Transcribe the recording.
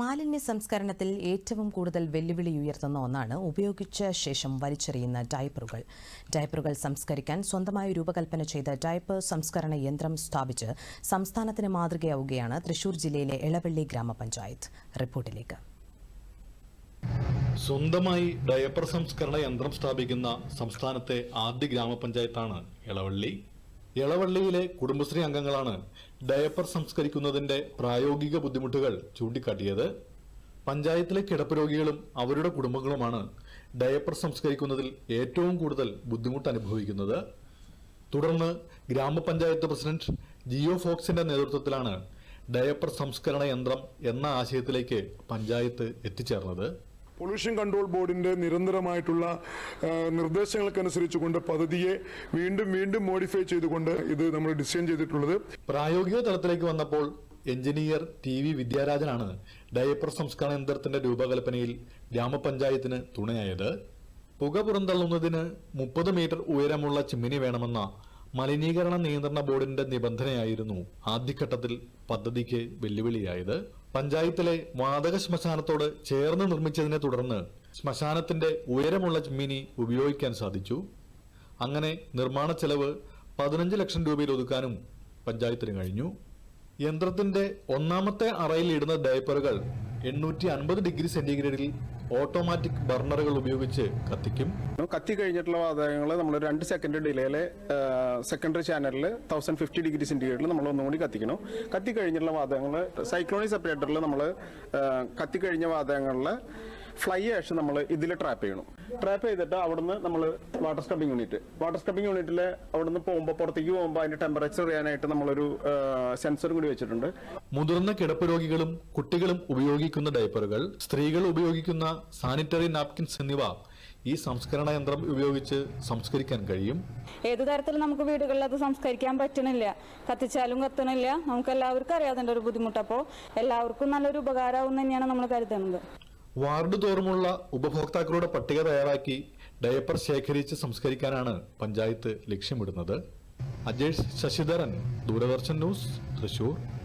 മാലിന്യ സംസ്കരണത്തിൽ ഏറ്റവും കൂടുതൽ വെല്ലുവിളി ഉയർത്തുന്ന ഒന്നാണ് ഉപയോഗിച്ച ശേഷം വലിച്ചെറിയുന്ന ഡയപ്പറുകൾ. ഡയപ്പറുകൾ സംസ്കരിക്കാൻ സ്വന്തമായി രൂപകൽപ്പന ചെയ്ത ഡയപ്പർ സംസ്കരണ യന്ത്രം സ്ഥാപിച്ച് സംസ്ഥാനത്തിന് മാതൃകയാവുകയാണ് തൃശൂർ ജില്ലയിലെ എളവള്ളി ഗ്രാമപഞ്ചായത്ത്. റിപ്പോർട്ടിലേക്ക്. സ്വന്തമായി ഡയപ്പർ സംസ്കരണ യന്ത്രം സ്ഥാപിക്കുന്ന സംസ്ഥാനത്തെ ആദ്യ ഗ്രാമപഞ്ചായത്താണ് എളവള്ളി. എളവള്ളിയിലെ കുടുംബശ്രീ അംഗങ്ങളാണ് ഡയപ്പർ സംസ്കരിക്കുന്നതിന്റെ പ്രായോഗിക ബുദ്ധിമുട്ടുകൾ ചൂണ്ടിക്കാട്ടിയത്. പഞ്ചായത്തിലെ കിടപ്പ് രോഗികളും അവരുടെ കുടുംബങ്ങളുമാണ് ഡയപ്പർ സംസ്കരിക്കുന്നതിൽ ഏറ്റവും കൂടുതൽ ബുദ്ധിമുട്ട് അനുഭവിക്കുന്നത് തുടർന്ന് ഗ്രാമപഞ്ചായത്ത് പ്രസിഡന്റ് ജിയോ ഫോക്സിന്റെ നേതൃത്വത്തിലാണ് ഡയപ്പർ സംസ്കരണ യന്ത്രം എന്ന ആശയത്തിലേക്ക് പഞ്ചായത്ത് എത്തിച്ചേർന്നത്. പൊല്യൂഷൻ കൺട്രോൾ ബോർഡിന്റെ നിരന്തരമായിട്ടുള്ള നിർദ്ദേശങ്ങൾക്കനുസരിച്ച് നിർദ്ദേശങ്ങൾക്കനുസരിച്ചുകൊണ്ട് പദ്ധതിയെ വീണ്ടും വീണ്ടും മോഡിഫൈ ചെയ്തുകൊണ്ട് ഇത് നമ്മൾ ഡിസൈൻ ചെയ്തിട്ടുള്ളത്. പ്രായോഗിക തലത്തിലേക്ക് വന്നപ്പോൾ എഞ്ചിനീയർ ടി വി വിദ്യാരാജനാണ് ഡയപ്പർ സംസ്കരണ യന്ത്രത്തിന്റെ രൂപകൽപ്പനയിൽ ഗ്രാമപഞ്ചായത്തിന് തുണയായത്. പുക പുറന്തള്ളുന്നതിന് മുപ്പത് മീറ്റർ ഉയരമുള്ള ചിമ്മിനി വേണമെന്ന മലിനീകരണ നിയന്ത്രണ ബോർഡിന്റെ നിബന്ധനയായിരുന്നു ആദ്യഘട്ടത്തിൽ പദ്ധതിക്ക് വെല്ലുവിളിയായത്. പഞ്ചായത്തിലെ വാതക ശ്മശാനത്തോട് ചേർന്ന് നിർമ്മിച്ചതിനെ തുടർന്ന് ശ്മശാനത്തിന്റെ ഉയരമുള്ള ചിമ്മിനി ഉപയോഗിക്കാൻ സാധിച്ചു. അങ്ങനെ നിർമ്മാണ ചെലവ് പതിനഞ്ച് ലക്ഷം രൂപയിൽ ഒതുക്കാനും പഞ്ചായത്തിന് കഴിഞ്ഞു. യന്ത്രത്തിന്റെ ഒന്നാമത്തെ അറയിൽ ഇടുന്ന ഡയപ്പറുകൾ എണ്ണൂറ്റി അൻപത് ഡിഗ്രി സെന്റിഗ്രേഡിൽ ഓട്ടോമാറ്റിക് ബർണറുകൾ ഉപയോഗിച്ച് കത്തിക്കും. കത്തി കഴിഞ്ഞിട്ടുള്ള വാതകങ്ങൾ നമ്മൾ രണ്ട് സെക്കൻഡ് ഡിലേയിൽ സെക്കൻഡറി ചാനലിൽ തൗസൻഡ് ഫിഫ്റ്റി ഡിഗ്രി സെന്റിഗ്രേഡിൽ നമ്മൾ ഒന്നും കൂടി കത്തിക്കണം. കത്തി കഴിഞ്ഞിട്ടുള്ള വാതകങ്ങൾ സൈക്ലോണിക് സെപ്പറേറ്ററിൽ നമ്മൾ കത്തി കഴിഞ്ഞ വാതകങ്ങളിൽ ഫ്ലൈ ആഷ് നമ്മൾ ഇതിൽ ട്രാപ്പ് ചെയ്യണം. ട്രാപ്പ് ചെയ്തിട്ട് അവിടുന്ന് നമ്മൾ water scrubbing unit water scrubbing യൂണിറ്റിൽ അവിടുന്ന് പോകുമ്പോൾ പുറത്തേക്ക് പോകുമ്പോൾ അതിന്റെ ടെമ്പറേച്ചർ അറിയാനായിട്ട് നമ്മളൊരു സെൻസർ കൂടി വെച്ചിട്ടുണ്ട്. മുതിർന്ന കിടപ്പ് രോഗികളും കുട്ടികളും ഉപയോഗിക്കുന്ന ഡയപ്പറുകൾ സ്ത്രീകൾ ഉപയോഗിക്കുന്ന സാനിറ്ററി നാപ്കിൻസ് എന്നിവ ഈ സംസ്കരണ യന്ത്രം ഉപയോഗിച്ച് സംസ്കരിക്കാൻ കഴിയും. ഏത് തരത്തിൽ നമുക്ക് വീടുകളിൽ അത് സംസ്കരിക്കാൻ പറ്റണില്ല? കത്തിച്ചാലും കത്തണില്ല. നമുക്ക് എല്ലാവർക്കും അറിയാതെ ഒരു ബുദ്ധിമുട്ട്. അപ്പോൾ എല്ലാവർക്കും നല്ലൊരു ഉപകാരമാവും തന്നെയാണ് നമ്മൾ കരുതുന്നത്. വാർഡ് തോറുമുള്ള ഉപഭോക്താക്കളുടെ പട്ടിക തയ്യാറാക്കി ഡയപ്പർ ശേഖരിച്ച് സംസ്കരിക്കാനാണ് പഞ്ചായത്ത് ലക്ഷ്യമിടുന്നത്. അജേഷ് ശശിധരൻ ദൂരദർശൻ ന്യൂസ് തൃശൂർ.